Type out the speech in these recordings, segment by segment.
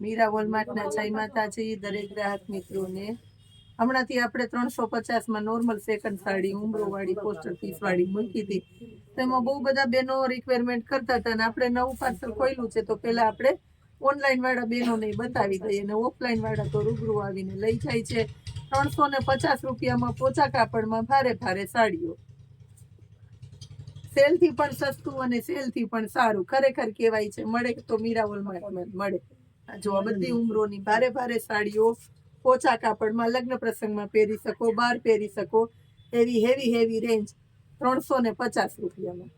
મીરા વોલમાર્ટના જય માતાજી, દરેક ગ્રાહક મિત્રોને. હમણાંથી આપણે ત્રણસો પચાસમાં નોર્મલ સેકન્ડ સાડી ઉમરો વાળી પોસ્ટર પીસ વાળી મૂકી હતી. તેમાં બહુ બધા બહેનો રિક્વાયરમેન્ટ કરતા હતા અને આપણે નવું પાર્સલ ખોલ્યું છે, તો પહેલા આપણે ઓનલાઈન વાળા બહેનોને બતાવી દઈએ અને ઓફલાઈન વાળા તો રૂબરૂ આવીને લઈ જાય છે. ત્રણસો ને પચાસ રૂપિયામાં પોચા કાપડમાં ભારે ભારે સાડીઓ. સેલથી પણ સસ્તું અને સેલથી પણ સારું. ખરેખર કહેવાય છે, મળે તો મીરાવલ મળે. આ જો આ બધી ઉમરોની ભારે ભારે સાડીઓ ઓછા કાપડમાં લગ્ન પ્રસંગમાં પહેરી શકો બહાર પહેરી શકો એવી હેવી હેવી રેન્જ ત્રણસો ને પચાસ રૂપિયામાં.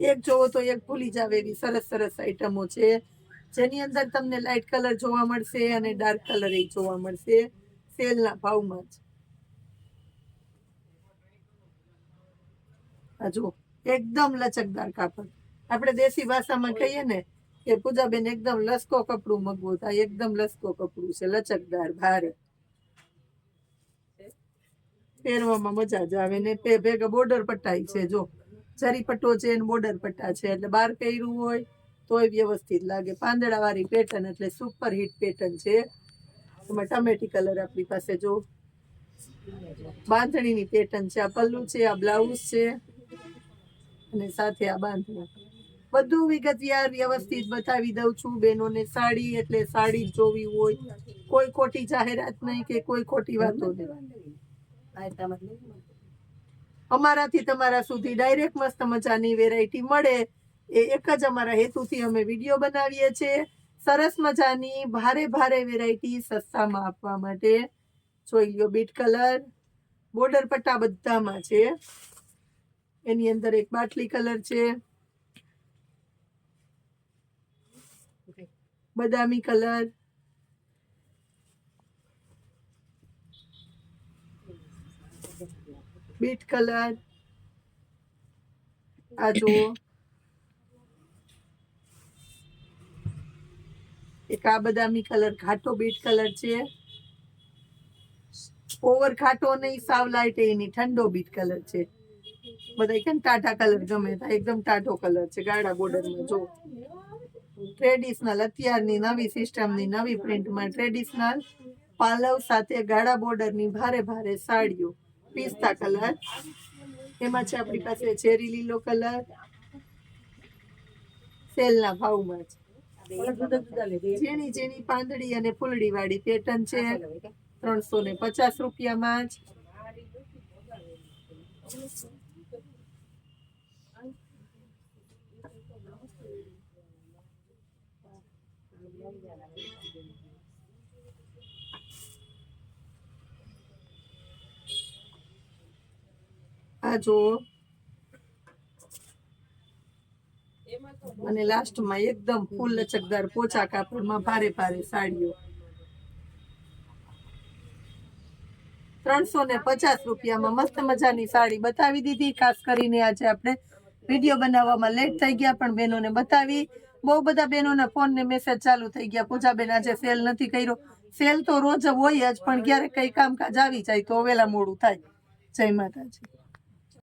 એક જોવો તો એક ભૂલી જાવ એવી સરસ સરસ આઈટમો છે જેની અંદર તમને લાઇટ કલર જોવા મળશે અને ડાર્ક કલર એ જોવા મળશે સેલના ભાવમાં જ. આ જો એકદમ લચકદાર કાપડ. આપણે દેશી ભાષામાં કહીએ ને કે પૂજાબેન એકદમ લસકો કપડું મગવું થાય, એકદમ લસકો કપડું છે, લચકદાર, ભારે. પહેરવામાં મજા જ આવે ને તે ભેગા બોર્ડર પટ્ટાઈ છે, જો. જરી પટ્ટો છે અને બોર્ડર પટ્ટા છે, એટલે બહાર પહેર્યું હોય તોય વ્યવસ્થિત લાગે. પાંદડા વાળી પેટર્ન એટલે સુપર હિટ પેટર્ન છે. એમાં ટમેટી કલર આપણી પાસે, જો. બાંધણીની પેટર્ન છે, આ પલ્લુ છે, આ બ્લાઉઝ છે, અને સાથે આ બાંધણી. બધું વિગતવાર વ્યવસ્થિત બતાવી દઉં છું. બહેનોને સાડી, એટલે સાડી જોવી હોય. કોઈ ખોટી જાહેરાત નહીં કે કોઈ ખોટી વાતો નહીં. અમારાથી તમારા સુધી ડાયરેક્ટ મસ્ત મજાની વેરાયટી મળે. એ એક જ અમારા હેતુથી અમે વીડિયો બનાવીએ છીએ. સરસ મજાની, ભારે ભારે વેરાયટી સસ્તામાં આપવા માટે. જોઈ લ્યો, બીટ કલર. બોર્ડર પટ્ટા બધામાં છે. એની અંદર એક બાટલી કલર છે. બદામી કલર બીટ કલર આ જુઓ એક આ બદામી કલર ઘાટો બીટ કલર છે. ઓવર ખાટો નહીં, સાવ લાઈટ એની ઠંડો બીટ કલર છે. બધા કેમ ટાટા કલર ગમે એકદમ ટાટો કલર છે ગાડા બોર્ડરમાં જો. ટ્રેડિશનલ, અત્યારની નવી સિસ્ટમની નવી પ્રિન્ટમાં ટ્રેડિશનલ પાલવ સાથે ગાળા બોર્ડરની ભારે ભારે સાડીઓ. પિસ્તા કલર. એમાં છે આપણી પાસે ચેરી લીલો કલર. સેલના ભાવમાં છે. ઝીણી ઝીણી પાંદડી અને ફૂલડી વાળી પેટર્ન છે. ત્રણસો ને પચાસ રૂપિયામાં જ. જુઓ. અને લાસ્ટમાં એકદમ ફૂલ લચકદાર પોચા કાપડમાં ભારે ભારે સાડીઓ. ત્રણસો ને પચાસ રૂપિયામાં મસ્ત મજાની સાડી બતાવી દીધી. ખાસ કરીને આજે આપણે વીડિયો બનાવવામાં લેટ થઈ ગયા, પણ બહેનોને બતાવી. બહુ બધા બહેનોના ફોન ને મેસેજ ચાલુ થઈ ગયા. પૂજાબેન આજે સેલ નથી કર્યો. સેલ તો રોજ હોય જ, પણ ક્યારેક કઈ કામકાજ આવી જાય તો વેલા મોડું થાય. જય માતાજી.